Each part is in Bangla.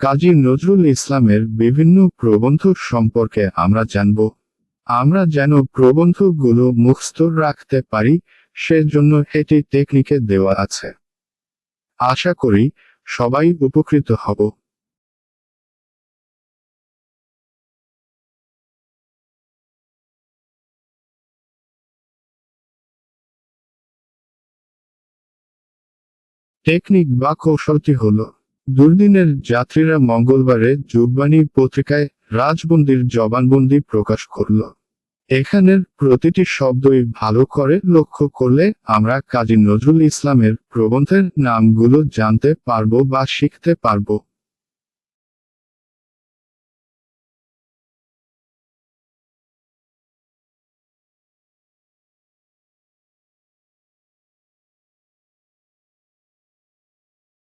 কাজী নজরুল ইসলামের বিভিন্ন প্রবন্ধ সম্পর্কে আমরা জানব। আমরা যেন প্রবন্ধগুলো মুখস্থ রাখতে পারি, সেজন্য এটি টেকনিকে দেওয়া আছে। আশা করি সবাই উপকৃত হব। টেকনিক বা কৌশলটি হল দুর্দিনের যাত্রীরা মঙ্গলবারে যুগবাণী পত্রিকায় রাজবন্দির জবানবন্দি প্রকাশ করল। এখানের প্রতিটি শব্দই ভালো করে লক্ষ্য করলে আমরা কাজী নজরুল ইসলামের প্রবন্ধের নামগুলো জানতে পারব বা শিখতে পারব।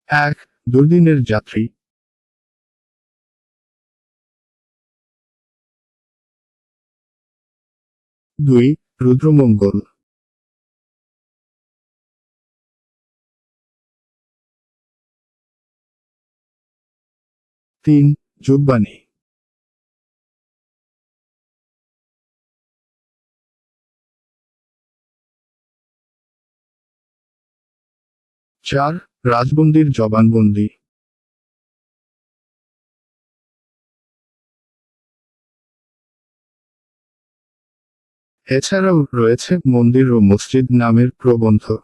এক দুর্দিনের যাত্রী। দুই রুদ্রমঙ্গল। তিন যুগবাণী। চার রাজবন্দির জবানবন্দি। এছাড়াও রয়েছে মন্দির ও মসজিদ নামের প্রবন্ধ।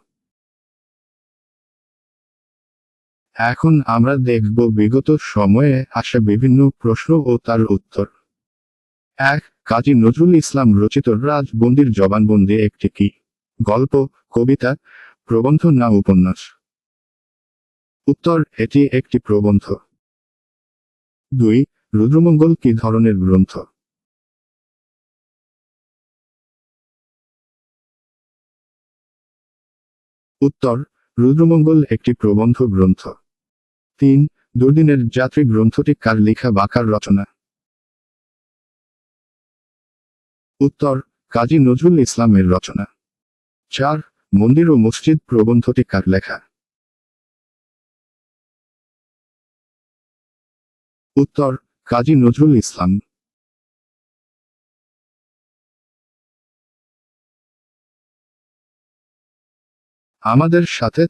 এখন আমরা দেখব বিগত সময়ে আসা বিভিন্ন প্রশ্ন ও তার উত্তর। এক, কাজী নজরুল ইসলাম রচিত রাজবন্দির জবানবন্দি একটি কি? গল্প, কবিতা, প্রবন্ধ না উপন্যাস? উত্তর, এটি একটি প্রবন্ধ। দুই, রুদ্রমঙ্গল কি ধরনের গ্রন্থ? উত্তর, রুদ্রমঙ্গল একটি প্রবন্ধ গ্রন্থ। তিন, দুর্দিনের যাত্রী গ্রন্থটি কার লেখা বা কার রচনা? উত্তর, কাজী নজরুল ইসলামের রচনা। চার, মন্দির ও মসজিদ প্রবন্ধটি কার লেখা? উত্তর কাজী নজরুল ইসলাম। আমাদের সাথে